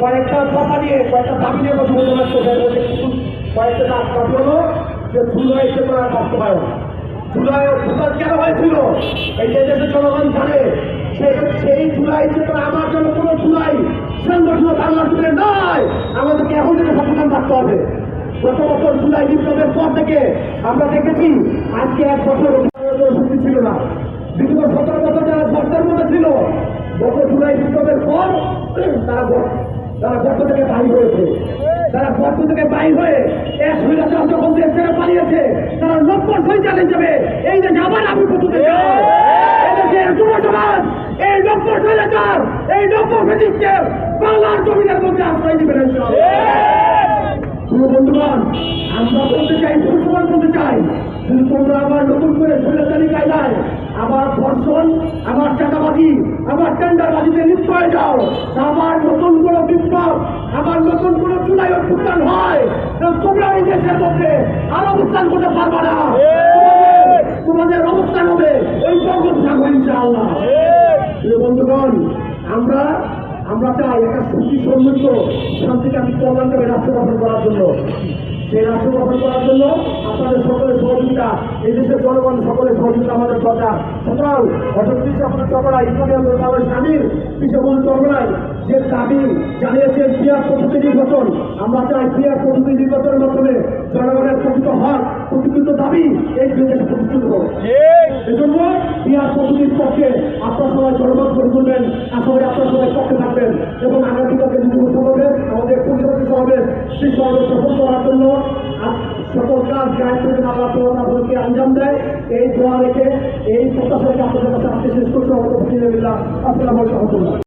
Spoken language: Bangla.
কয়েকটা কথা নিয়ে, কয়েকটা দাবি নিয়ে কথা বলতে পারছে কয়েকটা দাবি দাবি হলো যে জুলাই চেতনার বাস্তবায়ন। জুলাই ভোটার কেন হয়েছিল? এই যে দেশের জনগণ জানে সেই জুলাই চেতনা আমার জন্য কোনো জুলাই সংগঠন বাংলাদেশে নয়, আমাদেরকে এখন থেকে সচেতন থাকতে হবে। গত বছর জুলাই বিপ্লবের পর থেকে আমরা দেখেছি, আজকে এক বছর শক্তি ছিল না। বিগত সতেরো বছর যারা গর্তের মধ্যে ছিল, গত জুলাই বিপ্লবের পর তারা তারা গর্ত থেকে বাহির হয়েছে। তারা গর্ত থেকে বাহির হয়ে এক স্বৈরাচার যখন দেশ ছেড়ে পালিয়েছে। তারা নব্বই সৈচার হিসেবে এই দেশে আবার আবির্ভূত হতে চায় এই দেশের যুব সমাজ, এই নব্বই স্বৈরাচার এই নব্বই ফেসিস্টের বাংলার জমিনের মধ্যে আশ্রয় বন্ধুগণ, আমরা বলতে চাই পরিষ্কার বলতে চাই। যদি তোমরা আবার নতুন করে স্বৈরাচারী কায়দায় আবার ধর্ষণ আবার চাঁদাবাজি আবার টেন্ডারবাজিতে লিপ্ত হয়ে যাও। কোনো আবার নতুন কোনো চুলাই অভ্যুত্থান হয় তোমরা এই দেশের মধ্যে আর অবস্থান করতে পারবে না। তোমাদের- অবস্থান হবে এই বঙ্গোপসাগর ইনশাআল্লাহ। বন্ধুগণ আমরা আমরা চাই একটা সুখী সমৃদ্ধ শান্তিকামী কল্যাণকামী রাষ্ট্র গঠন করার জন্য। সেই রাষ্ট্র গঠন করার জন্য আপনাদের এই জনগণ সকলে সহযোগিতা আমাদের দরকার। সুতরাং অসত্যি আপনার চকড়া ইসলামী আন্দোলন স্বামীর পিছিয়ে বন্ধু চকড়ায় যে দাবি জানিয়েছেন ক্রিয়ার পদ্ধতি নির্বাচন, আমরা চাই ক্রিয়ার পদ্ধতি নির্বাচনের মাধ্যমে জনগণের প্রকৃত হক, প্রকৃত দাবি এই দেশে প্রতিষ্ঠিত হোক। এজন্য বিয়ার পদ্ধতির পক্ষে আপনার সবাই জনমত করে তুলবেন আশা করি আপনার সবাই পক্ষে থাকবেন এবং আগামীকালকে যুব সমাবেশ, আমাদের পরিষদের সমাবেশ, সেই সমাবেশ সফল করার জন্য কাজ গায়ে থেকে আল্লাহ এই দোয়া রেখে এই আপনাদের কাছে শেষ করতে